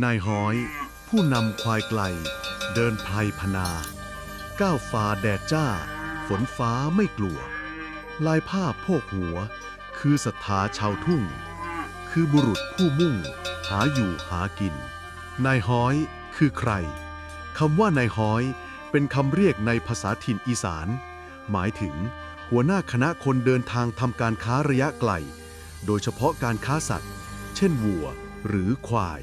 นายห้อย ผู้นำควายไกล เดินไพรพนา ก้าวฟ้าแดดจ้า ฝนฟ้าไม่กลัว ลายผ้าโพกหัว คือศรัทธาชาวทุ่ง คือบุรุษผู้มุ่ง หาอยู่หากิน นายห้อยคือใครคำว่านายห้อยเป็นคำเรียกในภาษาถิ่นอีสาน หมายถึง หัวหน้าคณะคนเดินทางทำการค้าระยะไกล โดยเฉพาะการค้าสัตว์ เช่นวัวหรือควาย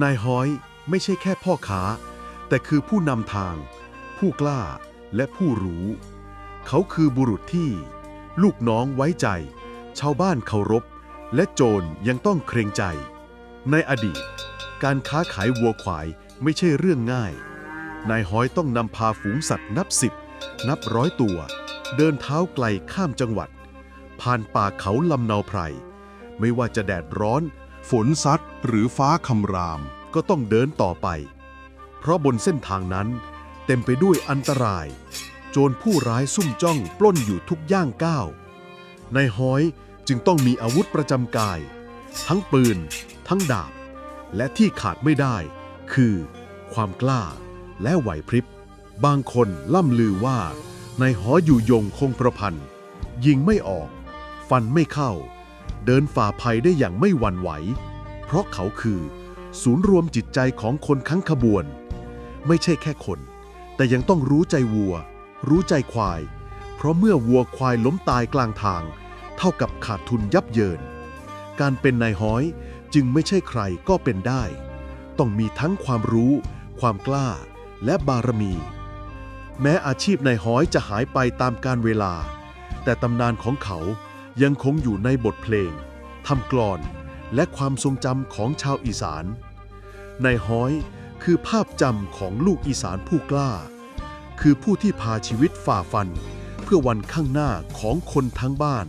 นายฮ้อยไม่ใช่แค่พ่อค้า แต่คือผู้นำทาง ผู้กล้าและผู้รู้ เขาคือบุรุษที่ ลูกน้องไว้ใจ ชาวบ้านเคารพ และโจรยังต้องเกรงใจ ในอดีต การค้าขายวัวควายไม่ใช่เรื่องง่าย นายฮ้อยต้องนำพาฝูงสัตว์นับสิบ นับร้อยตัว เดินเท้าไกลข้ามจังหวัด ผ่านป่าเขาลำเนาไพร ไม่ว่าจะแดดร้อน ฝนซัดหรือฟ้าคำรามก็ต้องเดินต่อไป เพราะบนเส้นทางนั้น เต็มไปด้วยอันตราย โจรผู้ร้ายซุ่มจ้องปล้นอยู่ทุกย่างก้าวในายฮ้อยจึงต้องมีอาวุธประจำกาย ทั้งปืน ทั้งดาบ และที่ขาดไม่ได้ คือ ความกล้าและไหวพริบบางคนล่ำลือว่าในหออยู่ยงคงประพันธ์ยิงไม่ออก ฟันไม่เข้า เดินฝ่าภัยได้อย่างไม่หวั่นไหว เพราะเขาคือ ศูนย์รวมจิตใจของคนทั้งขบวน ไม่ใช่แค่คน แต่ยังต้องรู้ใจวัว รู้ใจควาย เพราะเมื่อวัวควายล้มตายกลางทาง เท่ากับขาดทุนยับเยิน การเป็นนายห้อยจึงไม่ใช่ใครก็เป็นได้ ต้องมีทั้งความรู้ ความกล้า และบารมี แม้อาชีพนายห้อยจะหายไปตามกาลเวลา แต่ตำนานของเขา ยังคงอยู่ในบทเพลงทำกลอน และความทรงจำของชาวอีสาน ในห้อยคือภาพจำของลูกอีสานผู้กล้า คือผู้ที่พาชีวิตฝ่าฟัน เพื่อวันข้างหน้าของคนทั้งบ้าน